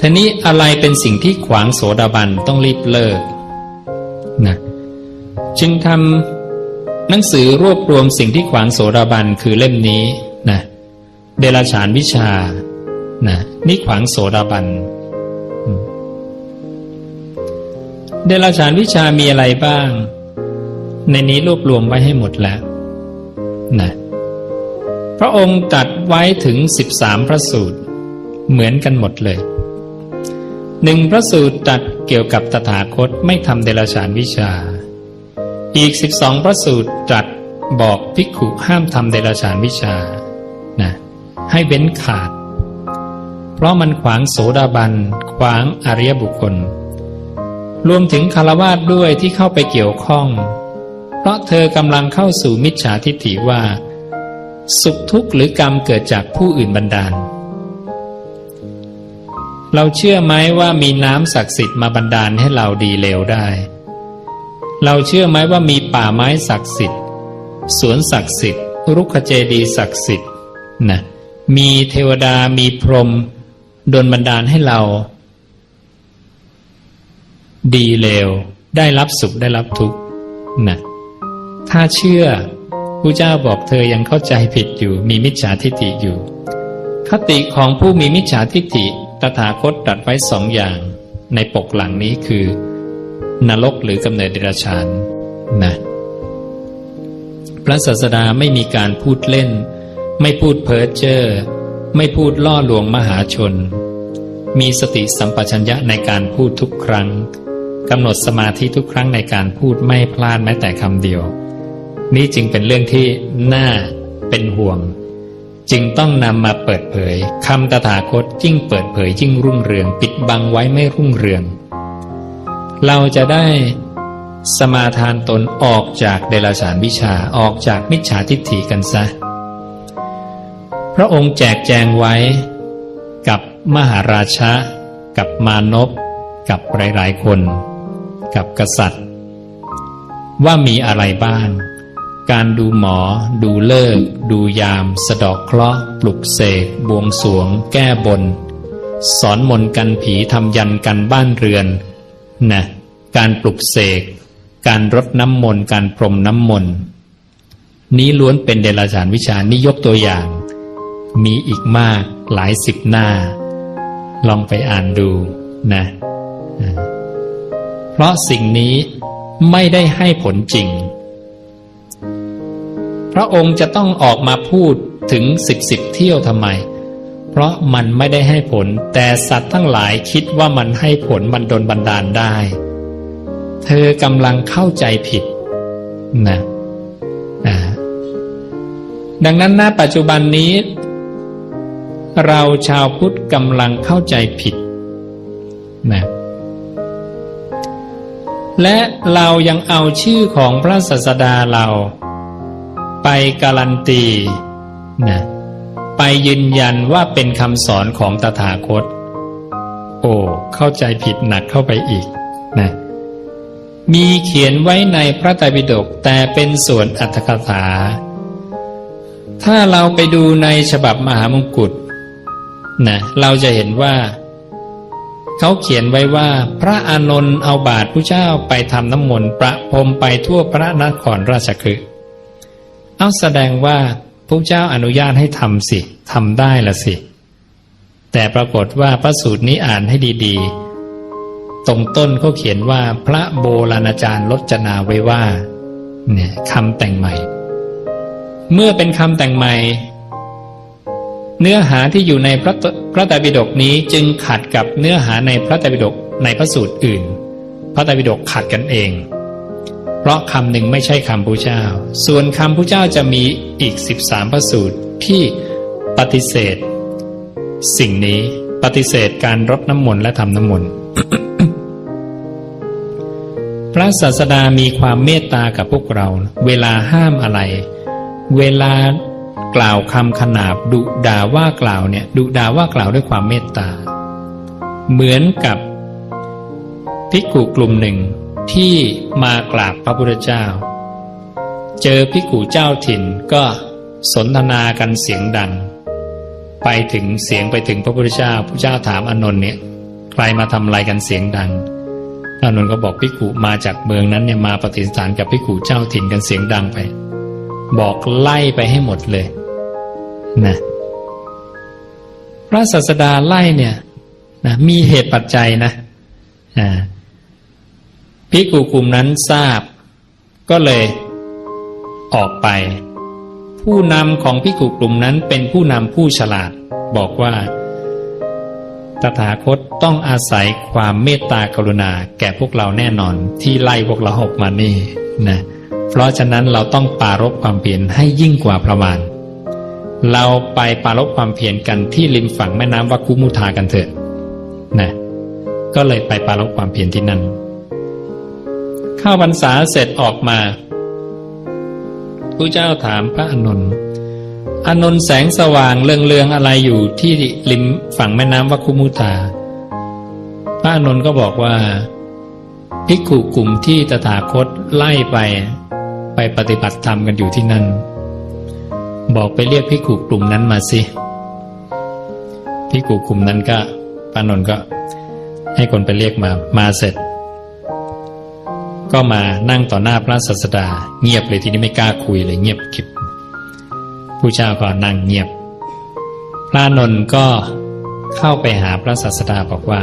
ทีนี้อะไรเป็นสิ่งที่ขวางโสดาบันต้องรีบเลิกนะจึงทำหนังสือรวบรวมสิ่งที่ขวางโสดาบันคือเล่มนี้นะเดลฉานวิชานะนี่ขวางโสดาบันเดลฉานวิชามีอะไรบ้าง ในนี้รวบรวมไว้ให้หมดแล้วนะพระองค์ตัดไว้ถึงสิบสามพระสูตร เหมือนกันหมดเลย หนึ่งพระสูตรตรัดเกี่ยวกับตถาคตไม่ทำเดรัจฉานวิชา อีกสิบสองพระสูตรตรัสบอกภิกขุห้ามทำเดรัจฉานวิชานะให้เว้นขาด เพราะมันขวางโสดาบัน ขวางอริยบุคคล รวมถึงคารวาสด้วยที่เข้าไปเกี่ยวข้อง เพราะเธอกำลังเข้าสู่มิจฉาทิฏฐิว่า สุขทุกข์หรือกรรมเกิดจากผู้อื่นบันดาล เราเชื่อไหมว่ามีน้ำศักดิ์สิทธิ์มาบันดาลให้เราดีเลวได้ เราเชื่อไหมว่ามีป่าไม้ศักดิ์สิทธิ์ สวนศักดิ์สิทธิ์ รุกขเจดีศักดิ์สิทธิ์นะมีเทวดามีพรหมดลบันดาลให้เรา ดีเลวได้รับสุขได้รับทุกข์นะถ้าเชื่อผู้เจ้าบอกเธอยังเข้าใจผิดอยู่ มีมิจฉาทิฏฐิอยู่ คติของผู้มีมิจฉาทิฏฐิ ตถาคตตรัสไว้สองอย่างในปกหลังนี้คือ นรกหรือกำเนิดเดรัจฉานนะพระศาสดาไม่มีการพูดเล่น ไม่พูดเพ้อเจ้อไม่พูดล่อลวงมหาชน มีสติสัมปชัญญะในการพูดทุกครั้งกำหนดสมาธิทุกครั้งในการพูดไม่พลาดแม้แต่คำเดียว นี่จึงเป็นเรื่องที่น่าเป็นห่วง จึงต้องนำมาเปิดเผยคำตถาคตยิ่งเปิดเผยยิ่งรุ่งเรือง ปิดบังไว้ไม่รุ่งเรือง เราจะได้สมาทานตนออกจากเดรัจฉานวิชาออกจากมิจฉาทิฏฐิกันซะ พระองค์แจกแจงไว้กับมหาราชะ กับมานพกับหลายๆคน กับกษัตริย์ ว่ามีอะไรบ้าง การดูหมอ ดูเลิก ดูยาม สะดอกเคราะห์ปลุกเสก บวงสวง แก้บน สอนมนกันผีทำยันกันบ้านเรือนนะการปลุกเสก การรดน้ำมนต์ การพรมน้ำมนต์ นี้ล้วนเป็นเดรัจฉานวิชานี่ยกตัวอย่าง มีอีกมากหลายสิบหน้า ลองไปอ่านดูนะอ่าเพราะสิ่งนี้ไม่ได้ให้ผลจริง ระองค์จะต้องออกมาพูดถึงสิบสิบเที่ยวทำไม เพราะมันไม่ได้ให้ผล แต่สัตว์ทั้งหลายคิดว่ามันให้ผลมันดนบันดาลได้ เธอกำลังเข้าใจผิดนะอ่าดังนั้นณปัจจุบันนี้ เราชาวพุทธกำลังเข้าใจผิดนะและเรายังเอาชื่อของพระศาสดาเรา ไปการันตีนะไปยืนยันว่าเป็นคำสอนของตถาคต โอ้เข้าใจผิดหนักเข้าไปอีกนะมีเขียนไว้ในพระไตรปิฎกแต่เป็นส่วนอัตถกถา ถ้าเราไปดูในฉบับมหามงกุฎนะเราจะเห็นว่า เขาเขียนไว้ว่า พระอานนท์เอาบาตรผู้เจ้าไปทำน้ำมนต์ประพรมไปทั่วพระนครราชคฤห์ เอาแสดงว่าพระเจ้าอนุญาตให้ทำสิทำได้ละสิ แต่ปรากฏว่าพระสูตรนี้อ่านให้ดีๆ ตรงต้นเขาเขียนว่าพระโบราณาจารย์ลจนาไว้ว่าเนี่ยคำแต่งใหม่ เมื่อเป็นคำแต่งใหม่ เนื้อหาที่อยู่ในพระพระไตรปิฎกนี้จึงขัดกับเนื้อหาในพระไตรปิฎกในพระสูตรอื่น พระไตรปิฎกขัดกันเอง ราะคำหนึ่งไม่ใช่คำพระเจ้า ส่วนคำพระเจ้าจะมีอีกสิบสามพระสูตรที่ปฏิเสธ สิ่งนี้ปฏิเสธการรดน้ำมนต์และทำน้ำมนต์พระศาสดามีความเมตตากับพวกเรา เวลาห้ามอะไร เวลากล่าวคำขนาบดุด่าว่ากล่าวเนี่ยดุด่าว่ากล่าวด้วยความเมตตา เหมือนกับภิกุกลุ่มหนึ่ง ที่มากราบพระพุทธเจ้า เจอภิกขุเจ้าถิ่นก็สนทนากันเสียงดัง ไปถึงเสียงไปถึงพระพุทธเจ้าพระเจ้าถามอนนท์เนี่ยใครมาทำอะไรกันเสียงดังอานนท์ก็บอกพิกุมาจากเมืองนั้นเนี่ยมาปฏิสถานกับพิกุเจ้าถิ่นกันเสียงดังไป บอกไล่ไปให้หมดเลยนะพระศาสดาไล่เนี่ยนะมีเหตุปัจจัยนะอ่า พิกุกลุ่มนั้นทราบ ก็เลยออกไป ผู้นำของพิกุกลุ่มนั้นเป็นผู้นำผู้ฉลาด บอกว่า ตถาคตต้องอาศัยความเมตตากรุณาแก่พวกเราแน่นอนที่ไล่พวกเราออกมานี่นะเพราะฉะนั้นเราต้องปารบความเพียรให้ยิ่งกว่าประมาณ เราไปปารบความเพียรกันที่ริมฝั่งแม่น้ำวัคคุมุทากันเถอะนะก็เลยไปปารบความเพียรที่นั่น เข้าพรรษาเสร็จออกมาผู้เจ้าถามพระอานนท์อานนท์แสงสว่างเรืองๆอะไรอยู่ที่ริมฝั่งแม่น้ำวัคคุมุทาพระอานนท์ก็บอกว่าภิกขุกลุ่มที่ตถาคตไล่ไป ไปปฏิบัติธรรมกันอยู่ที่นั่น บอกไปเรียกภิกขุกลุ่มนั้นมาสิภิกขุกลุ่มนั้นก็พระอานนท์ก็ ให้คนไปเรียกมามาเสร็จ ก็มานั่งต่อหน้าพระศาสดา เงียบเลยทีนี้ไม่กล้าคุยเลยเงียบกิบผู้เจ้าก็นั่งเงียบ พระนนท์ก็เข้าไปหาพระศาสดาบอกว่า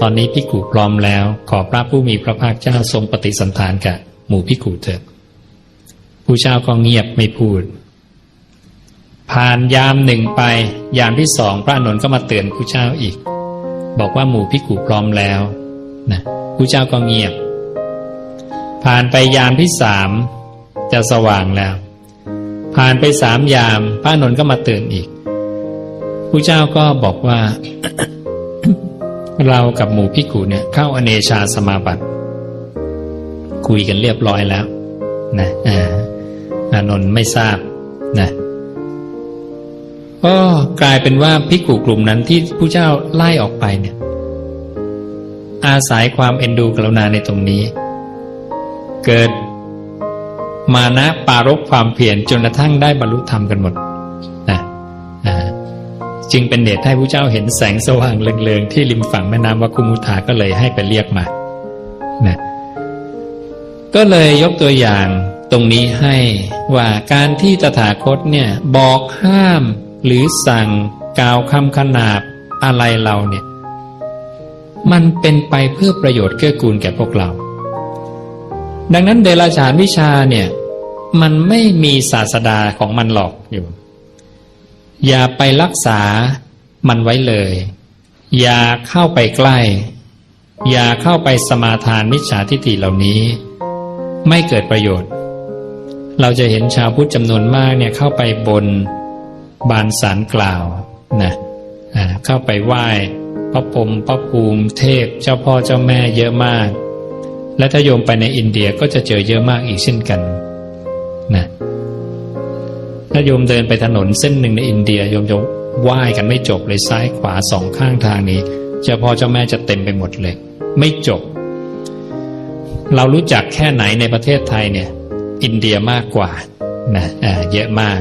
ตอนนี้พิกุพร้อมแล้ว ขอพระผู้มีพระภาคเจ้าทรงปฏิสันทานกับหมู่พิกุเถิดผู้เจ้าก็เงียบไม่พูด ผ่านยามหนึ่งไป ยามที่สองพระนนท์ก็มาเตือนผู้เจ้าอีก บอกว่าหมู่พิกุพร้อมแล้วนะผู้เจ้าก็เงียบ ผ่านไปยามที่สามจะสว่างแล้ว ผ่านไปสามยาม พระนนท์ก็มาตือนอีกผู้เจ้าก็บอกว่า เรากับหมู่พิกุเนี่ย เข้าอเนชาสมาบัติ คุยกันเรียบร้อยแล้ว นะอ่าอานนท์ไม่ทราบนะก็กลายเป็นว่าพิกุกลุ่มนั้นที่ผู้เจ้าไล่ออกไปเนี่ย อาศัยความเอ็นดูกรุณาในตรงนี้ เกิด มานะปารกความเพียรจนกระทั่งได้บรรลุธรรมกันหมดนะจึงเป็นเหตุให้ผู้เจ้าเห็นแสงสว่างเลืองๆที่ริมฝั่งแม่น้ำวัคคุมุทาก็เลยให้ไปเรียกมานะก็เลยยกตัวอย่างตรงนี้ให้ว่าการที่ตถาคตเนี่ยบอกห้ามหรือสั่งกล่าวคำขนาบอะไรเราเนี่ย มันเป็นไปเพื่อประโยชน์เกื้อกูลแก่พวกเรา ดังนั้นเดรัจฉานวิชาเนี่ย มันไม่มีศาสดาของมันหรอกอยู่ อย่าไปรักษามันไว้เลย อย่าเข้าไปใกล้ อย่าเข้าไปสมาทานมิจฉาทิฏฐิเหล่านี้ ไม่เกิดประโยชน์ เราจะเห็นชาวพุทธจำนวนมากเนี่ยเข้าไปบนบานสารกล่าวนะเข้าไปไหว้พระพรมพระภูมิเทพเจ้าพ่อเจ้าแม่เยอะมาก และถ้าโยมไปในอินเดียก็จะเจอเยอะมากอีกเช่นกันนะถ้าโยมเดินไปถนนเส้นหนึ่งในอินเดียโยมจะไหว้กันไม่จบเลยซ้ายขวาสองข้างทางนี้เจ้าพ่อเจ้าแม่จะเต็มไปหมดเลย ไม่จบ เรารู้จักแค่ไหนในประเทศไทยเนี่ย อินเดียมากกว่านะอ่าเยอะมาก